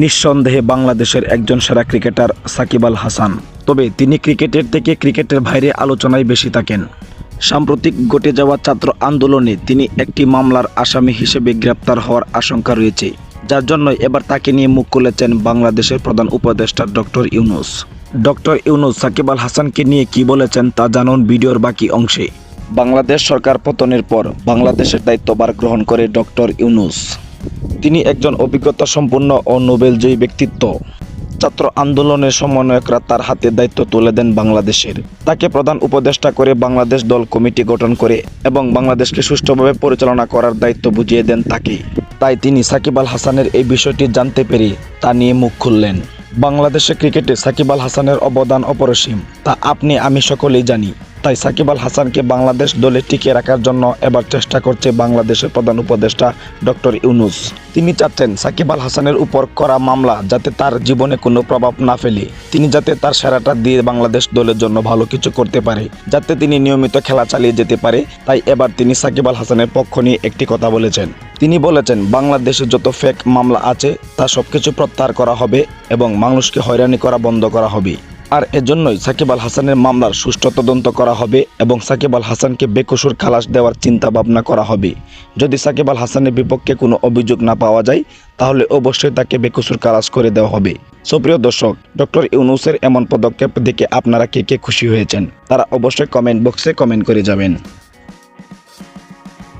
নিঃসন্দেহে বাংলাদেশের একজন সেরা ক্রিকেটার সাকিব আল হাসান। তবে তিনি ক্রিকেটের থেকে ক্রিকেটের বাইরে আলোচনায় বেশি থাকেন। সাম্প্রতিক ঘটে যাওয়া ছাত্র আন্দোলনে তিনি একটি মামলার আসামি হিসেবে গ্রেপ্তার হওয়ার আশঙ্কা রয়েছে, যার জন্য এবার তাকে নিয়ে মুখ খুলেছেন বাংলাদেশের প্রধান উপদেষ্টা ডক্টর ইউনুস। ডক্টর ইউনুস, সাকিব আল হাসানকে নিয়ে কি বলেছেন তা জানুন ভিডিওর বাকি অংশে। বাংলাদেশ সরকার পতনের পর বাংলাদেশের দায়িত্বভার গ্রহণ করে ডক্টর ইউনুস। তিনি একজন অভিজ্ঞতা সম্পন্ন ও নোবেলজয়ী ব্যক্তিত্ব। ছাত্র আন্দোলনের সমন্বয়করা তার হাতে দায়িত্ব তুলে দেন বাংলাদেশের। তাকে প্রধান উপদেষ্টা করে বাংলাদেশ দল কমিটি গঠন করে এবং বাংলাদেশকে সুষ্ঠুভাবে পরিচালনা করার দায়িত্ব বুঝিয়ে দেন তাকে। তাই তিনি সাকিব আল হাসানের এই বিষয়টি জানতে পেরে তা নিয়ে মুখ খুললেন। বাংলাদেশের ক্রিকেটে সাকিব আল হাসানের অবদান অপরিসীম। তা আপনি, আমি সকলেই জানি। তাই সাকিব আল হাসানকে বাংলাদেশ দলে টিকিয়ে রাখার জন্য এবার চেষ্টা করছে বাংলাদেশের প্রধান উপদেষ্টা ডক্টর ইউনুস। তিনি চাচ্ছেন সাকিব আল হাসানের উপর করা মামলা যাতে তার জীবনে কোনো প্রভাব না ফেলে। তিনি যাতে তার সেরাটা দিয়ে বাংলাদেশ দলের জন্য ভালো কিছু করতে পারে, যাতে তিনি নিয়মিত খেলা চালিয়ে যেতে পারে। তাই এবার তিনি সাকিব আল হাসানের পক্ষ নিয়ে একটি কথা বলেছেন। তিনি বলেছেন, বাংলাদেশে যত ফেক মামলা আছে, তা সবকিছু প্রত্যাহার করা হবে এবং মানুষকে হয়রানি করা বন্ধ করা হবে। আর এজন্যই সাকিব আল হাসানের মামলার সুষ্ঠু তদন্ত করা হবে এবং সাকিব আল হাসানকে বেকসুর খালাস দেওয়ার চিন্তা ভাবনা করা হবে। যদি সাকিব আল হাসানের বিপক্ষে কোনো অভিযোগ না পাওয়া যায়, তাহলে অবশ্যই তাকে বেকসুর খালাস করে দেওয়া হবে। সুপ্রিয় দর্শক, ডক্টর ইউনুসের এমন পদক্ষেপ দেখে আপনারা কে কে খুশি হয়েছেন? তারা অবশ্যই কমেন্ট বক্সে কমেন্ট করে যাবেন।